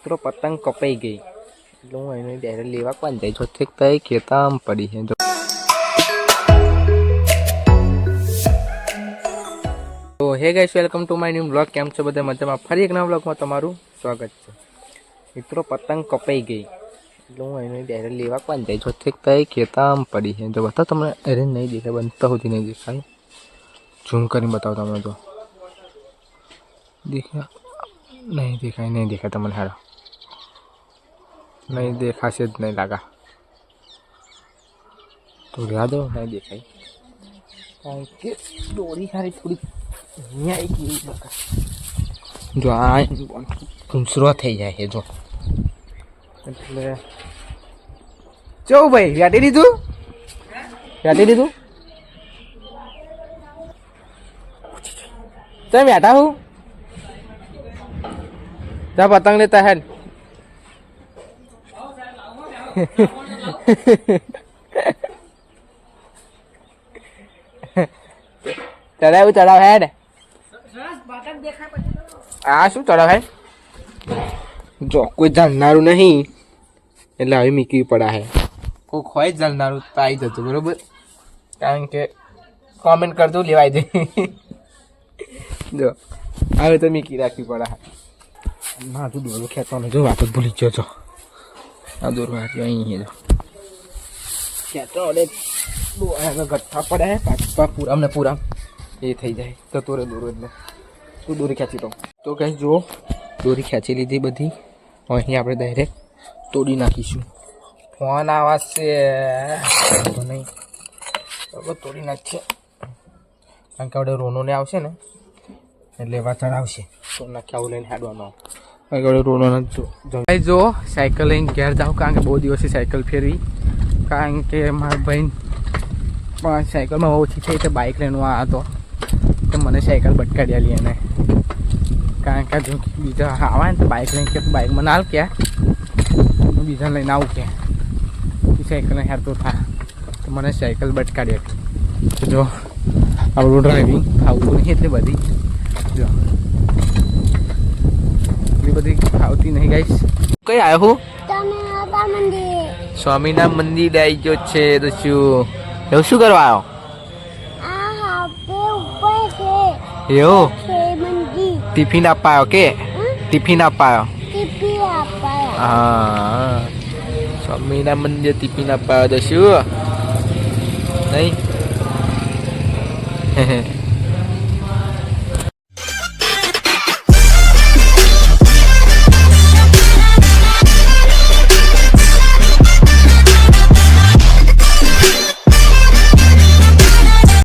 મિત્રો પતંગ કપાઈ ગઈ એટલે હું એને ડાયરેક્ટ લેવા કોણ જાય છો ઠીક ખેતા આમ પડી છે તો hey guys welcome to my new blog કેમ છો બધા મજામાં ફરી એક નવા બ્લોગમાં તમારું સ્વાગત છે મિત્રો પતંગ કપાઈ ગઈ એટલે હું એને ડાયરેક્ટ લેવા કોણ જાય છો ઠીક ખેતા આમ પડી છે તો બતાવો તમને અરે નહીં દેખાય બનતા સુધી નહીં દેખાય ઝૂમ કરીને બતાવો તમને તો દેખાય નહીં દેખાય નહીં દેખાય તમને હારો નહીં દેખાશે જ નહીં લાગા. તો રહેવા દો નહીં દેખાય. કારણ કે દોરી સારી થોડી અહીંયા એક એવી લાગા જો આ ઘૂંસરો થઈ જાય છે જો. એટલે ચૌ ભાઈ વ્યાટી દીધું? વ્યાટી દીધું? તમે બેઠા હું? ત્યાં પતંગ લેતા હે ચડાવ ચડાવ હે ને આ શું ચડાવ હે? જો, કોઈ જાણનારું નહીં. એટલે હવે મીકવી પડે, હે. કોઈ હોય જ જાણનારું તો આવી જતું, બરોબર? કારણ કે કોમેન્ટ કરતું લેવાય દે. જો, હવે તો મીકી રાખવી પડે ના, તું દોરો ખેંચવાનો, જો, વાત જ ભૂલી ગયો છો. આ દોરો હાથી અહીં જો ખેંચો એટલે દોરા ગઠ્ઠા પડે હે પાછા પૂરા અમને પૂરા એ થઈ જાય તો તોરે દોરો એટલે તું દોરી ખેંચી દઉં તો કઈ જુઓ દોરી ખેંચી લીધી બધી અહીં આપણે ડાયરેક્ટ તોડી નાખીશું ફોન આવાજ છે તો નહીં બરાબર તોડી નાખીએ કારણ કે આપણે રોનોને આવશે ને, એટલે એવા ચડાવશે. તો નાખી આવું લઈને હેડવાનો. આગળ રોડોના જો જો સાયકલ લઈને ઘેર જાઉં કારણ કે બહુ દિવસથી સાયકલ ફેરવી. કારણ કે મારા ભાઈ પણ સાયકલમાં ઓછી થઈ તો બાઇક લઈને આ હતો. તો મને સાયકલ બટકાડી આલી એને. કારણ કે જો બીજા આવે ને તો બાઇક લઈને કે બાઇકમાં ના હું બીજા લઈને આવું કે. સાયકલ હેરતો થાય તો મને સાયકલ બટકાડી હતી જો, આપણું ડ્રાઇવિંગ આવું નહીં એટલે બધી. જો. આવતી નહીં ગાઈસ કઈ આવ્યો હું? તમે મંદિર. આવી ગયો છે તો શું? એવું શું કરવા આવ્યો એવો? ટિફિન આપાયો કે? ટિફિન આપાયા હા. સ્વામીના મંદિર ટિફિન આવ્યો તો શું? નહીં?